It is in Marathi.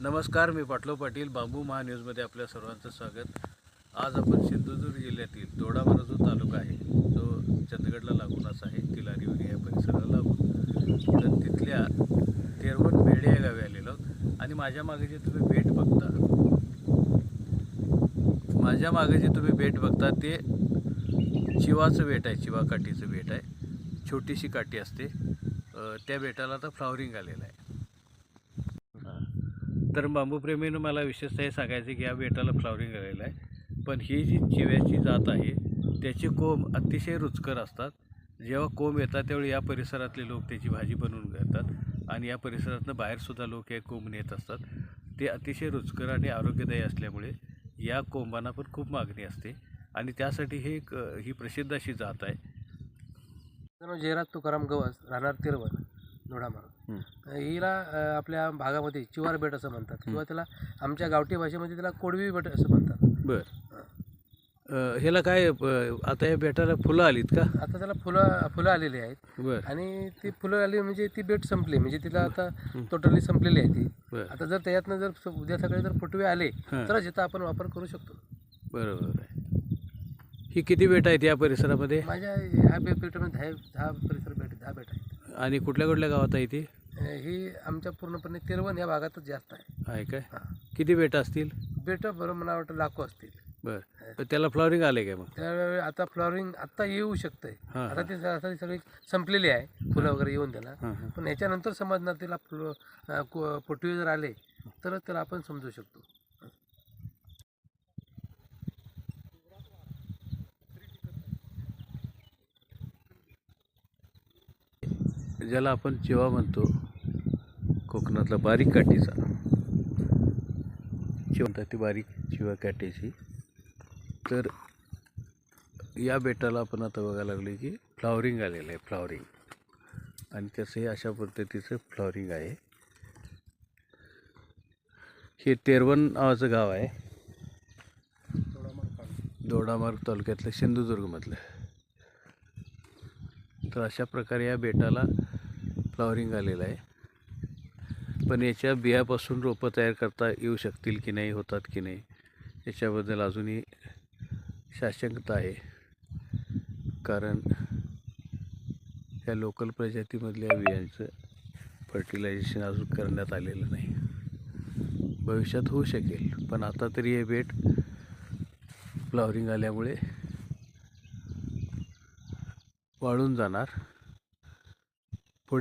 नमस्कार मी पाटलो पाटील बांबू महान्यूजमध्ये आपल्या सर्वांचं स्वागत. आज आपण सिंधुदुर्ग जिल्ह्यातील दोडामारा जो तालुका आहे. जो चंदगडला लागूनच आहे तिलारीवरी या परिसराला लागून. तर तिथल्या तेरवण बेडे या गावी आलेलो आहोत. आणि माझ्या मागे जे तुम्ही बेट बघता माझ्या मागे जे तुम्ही बेट बघता ते चिवाचं बेट आहे चिवा काठीचं बेट आहे. छोटीशी काठी असते. त्या बेटाला आता फ्लॉवरिंग आलेलं आहे. तर बांबूप्रेमीनं मला विशेषतः हे सांगायचं की या बेटाला फ्लॉवरिंग आलेलं आहे. पण ही जी चिव्याची जात आहे त्याचे कोंब अतिशय रुचकर असतात. जेव्हा कोंब येतात त्यावेळी या परिसरातले लोक त्याची भाजी बनवून घेतात आणि या परिसरातनं बाहेरसुद्धा लोक हे कोंब नेत असतात. ते अतिशय रुचकर आणि आरोग्यदायी असल्यामुळे या कोंबांना पण खूप मागणी असते. आणि त्यासाठी हे ही प्रसिद्ध अशी जात आहे. जयराज तुकाराम गवस राहणार तिरवण दोडामार हिला आपल्या भागामध्ये चिवार बेट असं म्हणतात. किंवा त्याला आमच्या गावठी भाषेमध्ये त्याला कोडवी बेट असं म्हणतात. बरं. ह्याला काय आता या बेटाला फुलं आलीत का? आता त्याला फुलं फुलं आलेली आहेत. बरं. आणि ती फुलं आली म्हणजे ती बेट संपली. म्हणजे तिला आता टोटली संपलेली आहे ती. बरं. आता जर त्याच्यातनं जर उद्या सकाळी जर फुटवे आले. तरच इथं आपण वापर करू शकतो. बरोबर आहे. ही किती बेट आहेत या परिसरामध्ये? माझ्या ह्या बेट बेटामध्ये दहा दहा परिसर बेट दहा बेट आहेत. आणि कुठल्या कुठल्या गावात आहे ती? ही आमच्या पूर्णपणे तिरवण या भागातच जास्त आहे. आहे काय? हां. किती बेट असतील? बेट बरं मला वाटतं लाखो असतील. बरं. तर त्याला फ्लॉवरिंग आले काय मग? त्यावेळी आता फ्लॉवरिंग आता येऊ शकतंय. हां, आता ती आता सगळी संपलेली आहे. फुलं वगैरे येऊन त्याला. हां हां. पण याच्यानंतर समजणार तिला फुलं फुटवे जर आले तरच त्याला आपण समजू शकतो. ज्याला आपण चिवा म्हणतो कोकणातला बारीक काठीचा. चिवता ती बारीक चिवा काठीची. तर या बेटाला आपण आता बघायला लागलो की फ्लॉवरिंग आलेलं आहे फ्लॉवरिंग. आणि त्याचं हे अशा पद्धतीचं फ्लॉवरिंग आहे. हे तेरवण नावाचं गाव आहे. दोडामार्ग तालुक्यातलं सिंधुदुर्गमधलं. तर अशा प्रकारे या बेटाला फ्लॉवरिंग आलेलं आहे. पण याच्या बियापासून रोपं तयार करता येऊ शकतील की नाही होतात की नाही याच्याबद्दल अजूनही साशंकता आहे. कारण या लोकल प्रजातीमधल्या बियांचं फर्टिलायझेशन अजून करण्यात आलेलं नाही. भविष्यात होऊ शकेल पण आता तरी हे बेट फ्लॉवरिंग आल्यामुळे वाळून जाणार.